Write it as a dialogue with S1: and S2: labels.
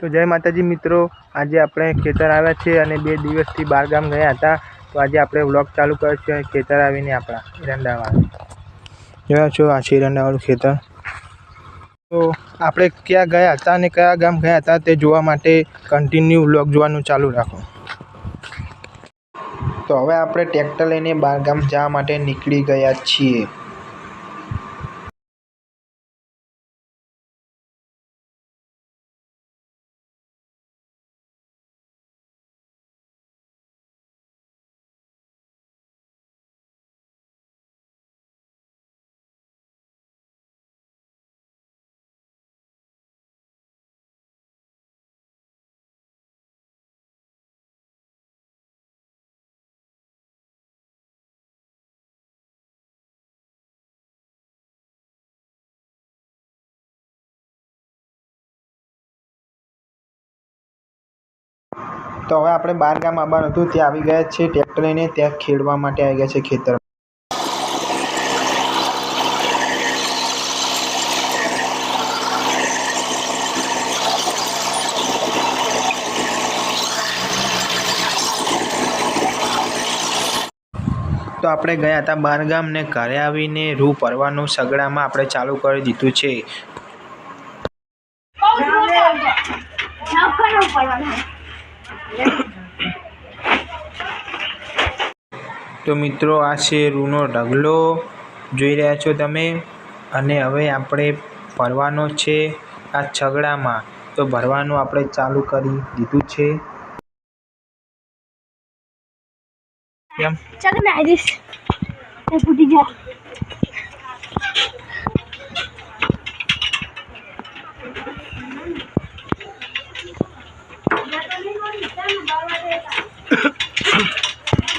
S1: તો જય માતાજી મિત્રો, આજે આપણે ખેતર આવ્યા છે અને બે દિવસથી બહાર ગામ ગયા હતા. તો આજે આપણે વ્લોગ ચાલુ કર્યો છે ખેતર આવીને આપણા એરંડાવાળા. જોયા છો? આ છે એરંડાવાળું ખેતર. તો આપણે ક્યાં ગયા હતા અને કયા ગામ ગયા હતા તે જોવા માટે કન્ટિન્યુ વ્લોગ જોવાનું ચાલુ રાખો. તો હવે આપણે ટ્રેક્ટર લઈને બહાર ગામ જવા માટે નીકળી ગયા છીએ. તો હવે આપણે બાર ગામ આવવાનું હતું, ત્યાં આવી ગયા છે ટ્રેક્ટર લઈને ત્યાં ખેડવા માટે આવી ગયા છે ખેતર તો આપણે ગયા હતા બાર ગામ ને ઘરે આવીને રૂ ભરવાનું સગડામાં આપણે ચાલુ કરી દીધું છે. તો મિત્રો, આ છે રૂનો ઢગલો. જોઈ રહ્યા છો તમે? અને હવે આપણે ભરવાનો છે આ છગડામાં. તો ભરવાનું આપણે ચાલુ કરી દીધું છે. કેમ?
S2: ચગના આવીશ જા